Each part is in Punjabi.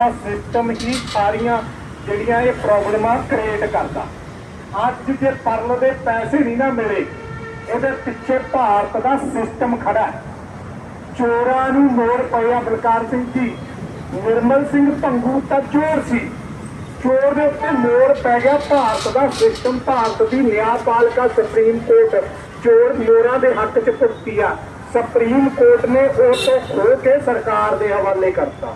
ਸਿਸਟਮ ਹੀ ਸਾਰੀਆਂ ਜਿਹੜੀਆਂ ਇਹ ਪ੍ਰੋਬਲਮਾਂ ਕ੍ਰੀਏਟ ਕਰਦਾ। ਅੱਜ ਜੇ ਪਰਲ ਦੇ ਪੈਸੇ ਨਹੀਂ ਨਾ ਮਿਲੇ ਇਹਦੇ ਪਿੱਛੇ ਭਾਰਤ ਦਾ ਸਿਸਟਮ ਖੜਾ ਹੈ। ਚੋਰਾਂ ਨੂੰ ਮੋੜ ਪਿਆ ਬਲਕਾਰ ਸਿੰਘ ਜੀ। ਨਿਰਮਲ ਸਿੰਘ ਭੰਗੂ ਤਾਂ ਚੋਰ ਸੀ। ਚੋਰ ਦੇ ਉੱਤੇ ਮੋੜ ਪੈ ਗਿਆ ਭਾਰਤ ਦਾ ਸਿਸਟਮ ਭਾਰਤ ਦੀ ਨਿਆਂਪਾਲਿਕਾ ਸੁਪਰੀਮ ਕੋਰਟ ਚੋਰ ਮੋਰਾਂ ਦੇ ਹੱਕ 'ਚ ਭੁਗਤੀ ਆ। ਸੁਪਰੀਮ ਕੋਰਟ ਨੇ ਉਹ ਤੋਂ ਖੋ ਕੇ ਸਰਕਾਰ ਦੇ ਹਵਾਲੇ ਕਰਤਾ।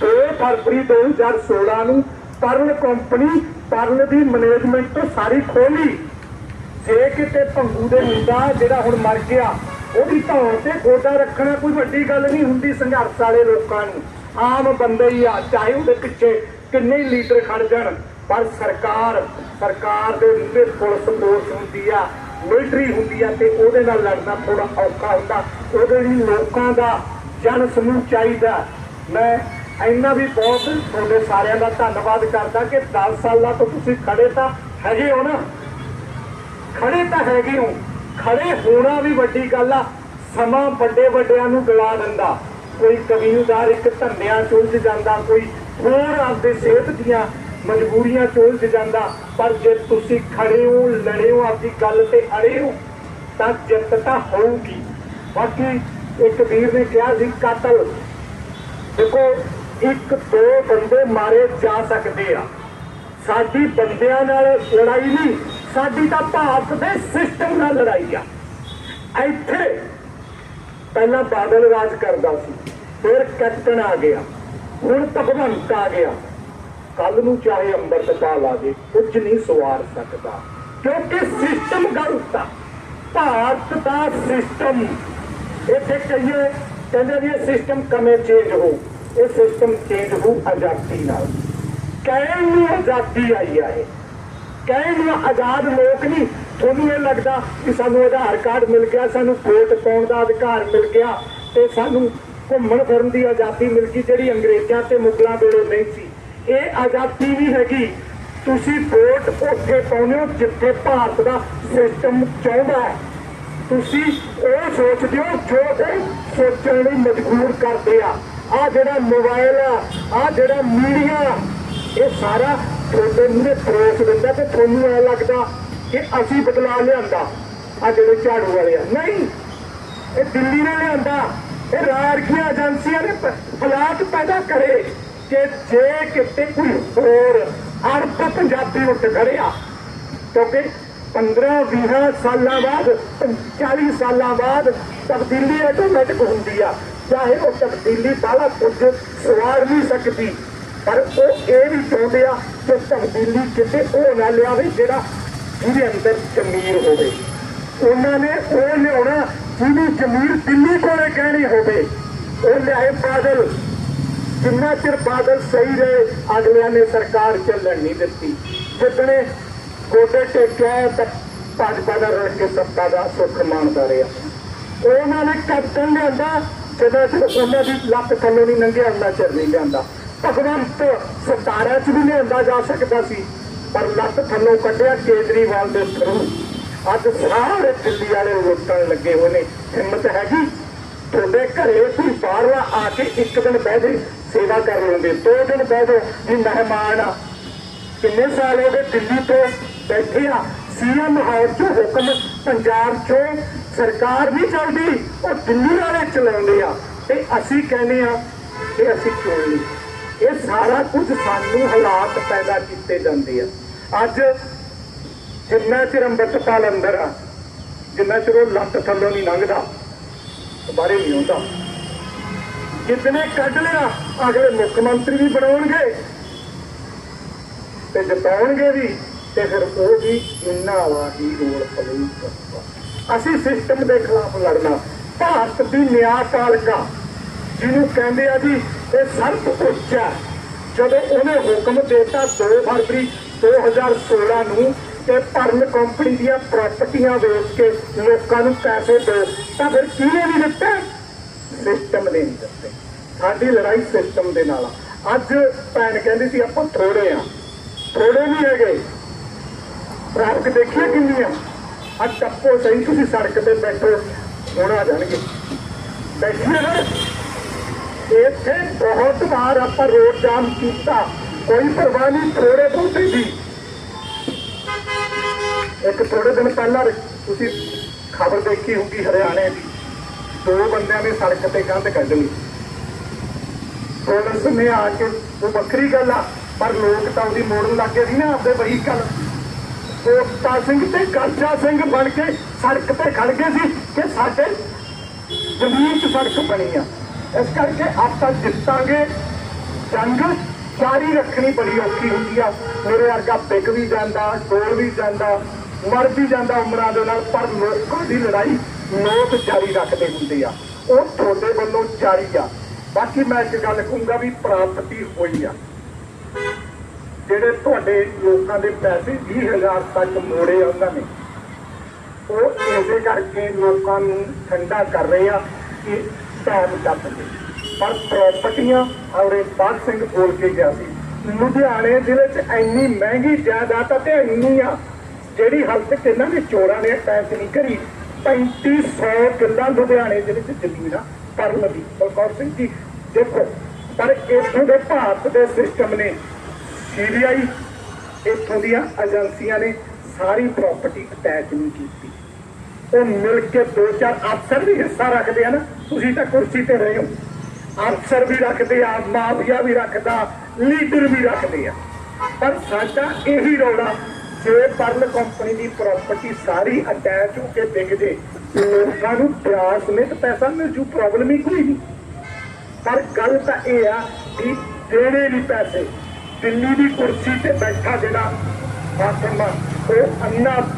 2 ਫਰਵਰੀ 2016 ਨੂੰ ਪਰਲ ਕੰਪਨੀ ਪਰਲ ਦੀ ਮੈਨੇਜਮੈਂਟ ਤੋਂ ਸਾਰੀ ਖੋਲੀ ਜੇ ਕਿਤੇ ਭੰਗੂ ਦੇ ਮੁੰਡਾ ਜਿਹੜਾ ਹੁਣ ਮਰ ਗਿਆ, ਉਹਦੀ ਧੌਣ ਤੇ ਗੋਡਾ ਰੱਖਣਾ ਕੋਈ ਵੱਡੀ ਗੱਲ ਨਹੀਂ ਹੁੰਦੀ ਸੰਘਰਸ਼ ਵਾਲੇ ਲੋਕਾਂ ਨੂੰ। ਆਮ ਬੰਦੇ ਹੀ ਆ, ਚਾਹੇ ਉਹਦੇ ਪਿੱਛੇ ਕਿੰਨੇ ਲੀਡਰ ਖੜ ਜਾਣ, ਪਰ ਸਰਕਾਰ ਸਰਕਾਰ ਦੇ ਮੂਹਰੇ ਪੁਲਿਸ ਫੋਰਸ ਹੁੰਦੀ ਆ ਮਿਲਟਰੀ ਹੁੰਦੀ ਆ ਤੇ ਉਹਦੇ ਨਾਲ ਲੜਨਾ ਥੋੜਾ ਔਖਾ ਹੁੰਦਾ। ਉਹਦੇ ਲਈ ਲੋਕਾਂ ਦਾ ਜਨ ਸਮੂਹ ਚਾਹੀਦਾ। ਮੈਂ ਇੰਨਾ ਵੀ ਬਹੁਤ ਤੁਹਾਡੇ ਸਾਰਿਆਂ ਦਾ ਧੰਨਵਾਦ ਕਰਦਾ ਕਿ 10 ਸਾਲਾਂ ਤੋਂ ਤੁਸੀਂ ਖੜੇ ਤਾਂ ਹੈਗੇ ਹੋ ਨਾ। ਖੜੇ ਤਾਂ ਹੈਗੇ ਹੋ। ਖੜੇ ਹੋਣਾ ਵੀ ਵੱਡੀ ਗੱਲ ਆ। ਸਮਾਂ ਵੱਡੇ ਵੱਡਿਆਂ ਨੂੰ ਗਲਾ ਦਿੰਦਾ। ਕੋਈ ਕਬੀਲਦਾਰ ਇੱਕ ਧੰਨਿਆਂ ਚ ਜਾਂਦਾ, ਕੋਈ ਹੋਰ ਆਪਦੇ ਸਿਹਤ ਦੀਆਂ ਮਜਬੂਰੀਆਂ ਚੁਲਝ ਜਾਂਦਾ। ਪਰ ਜੇ ਤੁਸੀਂ ਖੜੇ ਹੋ, ਲੜੇ ਹੋ, ਆਪਦੀ ਗੱਲ ਤੇ ਅੜੇ ਹੋ, ਤਾਂ ਜਿੱਤ ਤਾਂ ਹੋਊਗੀ। ਬਾਕੀ ਇੱਕ ਵੀਰ ਨੇ ਕਿਹਾ ਸੀ, ਕਾਤਲ। ਦੇਖੋ ਇੱਕ ਦੋ ਬੰਦੇ ਮਾਰੇ ਜਾ ਸਕਦੇ ਆ। ਸਾਡੀ ਬੰਦਿਆਂ ਨਾਲ ਲੜਾਈ ਨਹੀਂ, ਸਾਡੀ ਤਾਂ ਭਾਰਤ ਦੇ ਸਿਸਟਮ ਨਾਲ ਲੜਾਈ ਆ। ਇੱਥੇ ਪਹਿਲਾਂ ਬਾਦਲ ਰਾਜ ਕਰਦਾ ਸੀ, ਫਿਰ ਕੈਪਟਨ ਆ ਗਿਆ, ਹੁਣ ਭਗਵੰਤ ਆ ਗਿਆ। ਕੱਲ ਨੂੰ ਚਾਹੇ ਅੰਮ੍ਰਿਤਪਾਲ ਆ ਜੇ, ਕੁਝ ਨਹੀਂ ਸਵਾਰ ਸਕਦਾ, ਕਿਉਂਕਿ ਸਿਸਟਮ ਗਲਤ ਆ। ਭਾਰਤ ਦਾ ਸਿਸਟਮ, ਇੱਥੇ ਕਹੀਏ, ਕਹਿੰਦੇ ਵੀ ਇਹ ਸਿਸਟਮ ਕਮੇ ਚੇਂਜ ਹੋਊ? ਇਹ ਸਿਸਟਮ ਚੇਂਜ ਹੋ ਆਜ਼ਾਦੀ ਨਾਲ। ਕਹਿਣ ਨੂੰ ਆਜ਼ਾਦੀ ਆਈ ਆ ਕਹਿਣ ਨੂੰ ਆਜ਼ਾਦ ਲੋਕ ਨਹੀਂ, ਤੁਹਾਨੂੰ ਇਹ ਲੱਗਦਾ ਕਿ ਸਾਨੂੰ ਆਧਾਰ ਕਾਰਡ ਮਿਲ ਗਿਆ, ਸਾਨੂੰ ਵੋਟ ਪਾਉਣ ਦਾ ਅਧਿਕਾਰ ਮਿਲ ਗਿਆ ਤੇ ਸਾਨੂੰ ਘੁੰਮਣ ਫਿਰਨ ਦੀ ਆਜ਼ਾਦੀ ਮਿਲ ਗਈ ਜਿਹੜੀ ਅੰਗਰੇਜ਼ਾਂ ਤੇ ਮੁਗਲਾਂ ਵੇਲੇ ਨਹੀਂ ਸੀ। ਇਹ ਆਜ਼ਾਦੀ ਵੀ ਹੈਗੀ। ਤੁਸੀਂ ਵੋਟ ਉੱਥੇ ਪਾਉਂਦੇ ਹੋ ਜਿੱਥੇ ਭਾਰਤ ਦਾ ਸਿਸਟਮ ਚਾਹੁੰਦਾ ਹੈ। ਤੁਸੀਂ ਉਹ ਸੋਚਦੇ ਹੋ ਜੋ ਉਹ ਸੋਚਣ ਲਈ ਮਜਬੂਰ ਕਰਦੇ ਆ। ਆ ਜਿਹੜਾ ਮੋਬਾਈਲ ਆ ਆ ਜਿਹੜਾ ਮੀਡੀਆ, ਇਹ ਸਾਰਾ ਤੁਹਾਡੇ ਮੂਹਰੇ ਫਰੋਸ ਦਿੰਦਾ ਤੇ ਤੁਹਾਨੂੰ ਐ ਲੱਗਦਾ ਕਿ ਅਸੀਂ ਬਦਲਾ ਲਿਆਂਦਾ। ਆ ਜਿਹੜੇ ਝਾੜੂ ਵਾਲੇ ਆ। ਨਹੀਂ, ਇਹ ਦਿੱਲੀ ਨੇ ਲਿਆਂਦਾ। ਇਹ ਰਾਜਕੀಯ ਏਜੰਸੀਆਂ ਨੇ ਪ- ਹਾਲਾਤ ਪੈਦਾ ਕਰੇ ਕਿ ਜੇ ਕਿਤੇ ਕੋਈ ਹੋਰ ਅਰਬ ਪੰਜਾਬੀ ਉੱਠ ਖੜਿਆ ਕਿਉਂਕਿ 15 20 ਸਾਲਾਂ ਬਾਅਦ 40 ਸਾਲਾਂ ਬਾਅਦ ਤਬਦੀਲੀ ਆਟੋਮੈਟਿਕ ਹੁੰਦੀ ਆ। ਚਾਹੇ ਉਹ ਤਬਦੀਲੀ ਬਾਲਾ ਕੁਝ ਸਵਾਰ ਨਹੀਂ ਸਕਦੀ, ਪਰ ਉਹ ਇਹ ਵੀ ਚਾਹੁੰਦੇ ਆ ਕਿ ਤਬਦੀਲੀ ਕਿਤੇ ਉਹ ਨਾ ਲਿਆਵੇ ਜਿਹੜਾ ਜਿਹਦੇ ਅੰਦਰ ਜ਼ਮੀਰ ਹੋਵੇ। ਉਹਨਾਂ ਨੇ ਉਹ ਲਿਆਉਣਾ ਜਿਹਦੀ ਜ਼ਮੀਰ ਦਿੱਲੀ ਕੋਲੇ ਕਹਿਣੀ ਹੋਵੇ। ਉਹ ਲਿਆਏ ਬਾਦਲ। ਜਿੰਨਾ ਚਿਰ ਬਾਦਲ ਸਹੀ ਰਹੇ, ਅਗਲਿਆਂ ਨੇ ਸਰਕਾਰ ਚੱਲਣ ਨਹੀਂ ਦਿੱਤੀ। ਜਿੱਦਣੇ ਗੋਡੇ ਟੇਕਿਆ ਤਾਂ ਭਾਜਪਾ ਦਾ ਰਲ ਕੇ ਸੱਤਾ ਦਾ ਸੁੱਖ ਮਾਣਦਾ ਰਿਹਾ। ਉਹਨਾਂ ਨੇ ਕੈਪਟਨ ਲਿਆਂਦਾ ਜਦੋਂ ਉਹਨਾਂ ਦੀ ਲੱਤ ਥੱਲੋਂ ਨਹੀਂ ਲੰਘਿਆ, ਉਹਨਾਂ ਚਿਰ ਨਹੀਂ ਲਿਆਂਦਾ ਭਗਵੰਤ ਸਤਾਰਾ ਚ ਵੀ ਲਿਆਂਦਾ ਜਾ ਸਕਦਾ ਸੀ, ਪਰ ਲੱਤ ਥੱਲੋਂ ਕੱਢਿਆ ਕੇਜਰੀਵਾਲ ਦੇ ਥਰੂ ਅੱਜ ਸਾਰੇ ਦਿੱਲੀ ਵਾਲੇ ਵੋਟਾਂ ਲੱਗੇ ਹੋਏ ਨੇ। ਹਿੰਮਤ ਹੈਗੀ? ਤੁਹਾਡੇ ਘਰੇ ਕੋਈ ਬਾਹਰਲਾ ਆ ਕੇ ਇੱਕ ਦਿਨ ਬਹਿ ਜੇ, ਸੇਵਾ ਕਰ ਲੈਂਦੇ। ਦੋ ਦਿਨ ਬਹਿ ਜਾਓ। ਵੀ ਮਹਿਮਾਨ ਆ। ਕਿੰਨੇ ਸਾਲ ਹੋ ਗਏ ਦਿੱਲੀ ਤੋਂ ਬੈਠੇ ਆ? ਸੀਐਮ ਹਾਊਸ ਚੋਂ ਹੁਕਮ, ਪੰਜਾਬ ਚੋਂ ਸਰਕਾਰ ਨਹੀਂ ਚੱਲਦੀ, ਉਹ ਦਿੱਲੀ ਵਾਲੇ ਚਲਾਉਂਦੇ ਆ। ਤੇ ਅਸੀਂ ਕਹਿੰਦੇ ਆ ਕਿ ਅਸੀਂ ਕਿਉਂ ਨਹੀਂ? ਇਹ ਸਾਰਾ ਕੁਝ ਸਾਨੂੰ ਹਾਲਾਤ ਪੈਦਾ ਕੀਤੇ ਜਾਂਦੇ ਆ। ਅੱਜ ਜਿੰਨਾ ਚਿਰ ਅੰਮ੍ਰਿਤਪਾਲ ਅੰਦਰ ਆ, ਜਿੰਨਾ ਚਿਰ ਉਹ ਲੱਤ ਥੱਲੋਂ ਨਹੀਂ ਲੰਘਦਾ ਬਾਰੇ ਨਹੀਂ ਆਉਂਦਾ। ਕਿਤਨੇ ਕੱਢ ਲਿਆ, ਅਗਲੇ ਮੁੱਖ ਮੰਤਰੀ ਵੀ ਬਣਾਉਣਗੇ ਤੇ ਜਤਾਉਣਗੇ ਵੀ, ਤੇ ਫਿਰ ਉਹ ਵੀ ਇੰਨਾ ਵਾ ਹੀ ਰੋਲ ਪਲੇ ਅਸੀਂ ਸਿਸਟਮ ਦੇ ਖਿਲਾਫ ਲੜਨਾ, ਭਾਰਤ ਦੀ ਨਿਆਂਪਾਲਿਕਾ ਜਿਹਨੂੰ ਕਹਿੰਦੇ ਆ ਜੀ, ਇਹ ਸਰਬ ਉੱਚਾ ਜਦੋਂ ਉਹਨੇ ਹੁਕਮ ਦਿੱਤਾ 2 ਫਰਵਰੀ 2016 ਨੂੰ ਤੇ ਪਰਨ ਕੰਪਨੀ ਦੀਆਂ ਪ੍ਰਾਪਰਟੀਆਂ ਵੇਚ ਕੇ ਲੋਕਾਂ ਨੂੰ ਪੈਸੇ ਦਿਓ ਤਾਂ ਫਿਰ ਕਿਹਨੇ ਨਹੀਂ ਦਿੱਤੇ? ਸਿਸਟਮ ਨੇ ਨਹੀਂ ਦਿੱਤੇ। ਸਾਡੀ ਲੜਾਈ ਸਿਸਟਮ ਦੇ ਨਾਲ ਆ। ਅੱਜ ਭੈਣ ਕਹਿੰਦੀ ਸੀ, ਆਪਾਂ ਥੋੜੇ ਆ। ਥੋੜੇ ਨਹੀਂ ਹੈਗੇ। ਟ੍ਰੈਫਿਕ ਦੇਖਿਆ ਕਿੰਨੀ ਆ। ਅੱਜ ਟੱਪੋ ਸਹੀ, ਤੁਸੀਂ ਸੜਕ ਤੇ ਬੈਠੋ, ਹੁਣ ਆ ਜਾਣਗੇ। ਬੈਠੀਏ ਨਾ ਇੱਥੇ ਬਹੁਤ ਵਾਰ ਆਪਾਂ ਰੋਡ ਜਾਮ ਕੀਤਾ, ਕੋਈ ਪਰਵਾਹ ਨਹੀਂ ਥੋੜੇ ਬਹੁਤੇ ਦੀ ਇੱਕ ਥੋੜੇ ਦਿਨ ਪਹਿਲਾਂ ਤੁਸੀਂ ਖਬਰ ਦੇਖੀ ਹੋਊਗੀ ਹਰਿਆਣੇ ਦੀ। ਦੋ ਬੰਦਿਆਂ ਨੇ ਸੜਕ ਤੇ ਕੰਧ ਕੱਢ ਲਈ। ਪੁਲਿਸ ਨੇ ਆ ਕੇ, ਉਹ ਵੱਖਰੀ ਗੱਲ ਆ, ਪਰ ਲੋਕ ਤਾਂ ਉਹਦੀ ਮੋੜਨ ਲੱਗੇ ਸੀ ਨਾ, ਆਪਦੇ ਵਹੀਕਲ ਕੋਟਾ ਸਿੰਘ ਤੇ ਕਰਜਾ ਸਿੰਘ ਬਣ ਕੇ ਸੜਕ ਤੇ ਖੜ ਗਏ ਸੀ ਕਿ ਸਾਡੇ ਜ਼ਮੀਨ 'ਚ ਸੜਕ ਬਣੀ ਆ। ਇਸ ਕਰਕੇ ਆਪਾਂ ਜਿੱਤਾਂਗੇ। ਜੰਗ ਜਾਰੀ ਰੱਖਣੀ ਬੜੀ ਔਖੀ ਹੁੰਦੀ ਆ। ਮੇਰੇ ਵਰਗਾ ਪਿਕ ਵੀ ਜਾਂਦਾ ਡੋਲ ਵੀ ਜਾਂਦਾ, ਮਰ ਵੀ ਜਾਂਦਾ ਉਮਰਾਂ ਦੇ ਨਾਲ, ਪਰ ਲੋਕਾਂ ਦੀ ਲੜਾਈ ਲੋਕ ਜਾਰੀ ਰੱਖਦੇ ਹੁੰਦੇ ਆ। ਉਹ ਤੁਹਾਡੇ ਵੱਲੋਂ ਜਾਰੀ ਆ। ਬਾਕੀ ਮੈਂ ਇੱਕ ਗੱਲ ਕਹੂੰਗਾ ਵੀ ਪ੍ਰਾਪਤੀ ਹੋਈ ਆ। ਜਿਹੜੇ ਤੁਹਾਡੇ ਲੋਕਾਂ ਦੇ ਪੈਸੇ 20000 ਤੱਕ ਮੋੜੇ ਉਹਨਾਂ ਨੇ, ਉਹ ਇਸੇ ਕਰਕੇ ਲੋਕਾਂ ਨੂੰ ਠੰਡਾ ਕਰ ਰਹੇ ਆ ਕਿ ਟਾਈਮ ਚੱਪ ਜੇ ਪਰ ਪ੍ਰਾਪਰਟੀਆਂ ਔਰੇ ਬਾਦ ਸਿੰਘ ਬੋਲ ਕੇ ਗਿਆ ਸੀ। ਲੁਧਿਆਣੇ ਜ਼ਿਲ੍ਹੇ 'ਚ ਇੰਨੀ ਮਹਿੰਗੀ ਜਾਇਦਾਦ ਆ ਤੇ ਇੰਨੀ ਆ, ਜਿਹੜੀ ਹਾਲਤ ਤੱਕ ਇਹਨਾਂ ਨੇ ਚੋਰਾਂ ਨੇ ਟੈਕਸ ਨਹੀਂ ਕਰੀ। 3500 ਕਿੱਲਾ ਲੁਧਿਆਣੇ ਜ਼ਿਲ੍ਹੇ 'ਚ ਜ਼ਮੀਨ ਆ ਪਰਲ ਦੀ ਬਲਕੌਰ ਸਿੰਘ ਜੀ, ਦੇਖੋ, ਪਰ ਇੱਥੋਂ ਦੇ ਭਾਰਤ ਦੇ ਸਿਸਟਮ ਨੇ ਸੀਬੀਆਈ ਇੱਥੋਂ ਦੀਆਂ ਏਜੰਸੀਆਂ ਨੇ ਸਾਰੀ ਪ੍ਰਾਪਰਟੀ ਅਟੈਚ ਨਹੀਂ ਕੀਤੀ। ਉਹ ਮਿਲ ਕੇ ਦੋ ਚਾਰ ਅਫਸਰ ਵੀ ਹਿੱਸਾ ਰੱਖਦੇ ਆ ਨਾ, ਤੁਸੀਂ ਤਾਂ ਕੁਰਸੀ ਤੇ ਰਹੇ ਹੋ। ਅਫਸਰ ਵੀ ਰੱਖਦੇ ਆ, ਮਾਫੀਆ ਵੀ ਰੱਖਦਾ, ਲੀਡਰ ਵੀ ਰੱਖਦੇ ਆ। ਪਰ ਸਾਡਾ ਇਹੀ ਰੌਲਾ, ਜੇ ਪਰਲ ਕੰਪਨੀ ਦੀ ਪ੍ਰਾਪਰਟੀ ਸਾਰੀ ਅਟੈਚ ਹੋ ਕੇ ਵਿਕ ਜੇ, ਲੋਕਾਂ ਨੂੰ ਪਿਆਸ ਸਮੇਤ ਪੈਸਾ ਮਿਲ ਜੂ ਪ੍ਰੋਬਲਮ ਹੀ ਕੋਈ ਨਹੀਂ। ਪਰ ਗੱਲ ਤਾਂ ਇਹ ਆ ਕਿ ਦੇਣੇ ਨਹੀਂ ਪੈਸੇ। ਦਿੱਲੀ ਦੀ ਕੁਰਸੀ ਤੇ ਬੈਠਾ ਜਿਹੜਾ ਹਾਕਮ ਆ, ਉਹ ਅੰਨਾ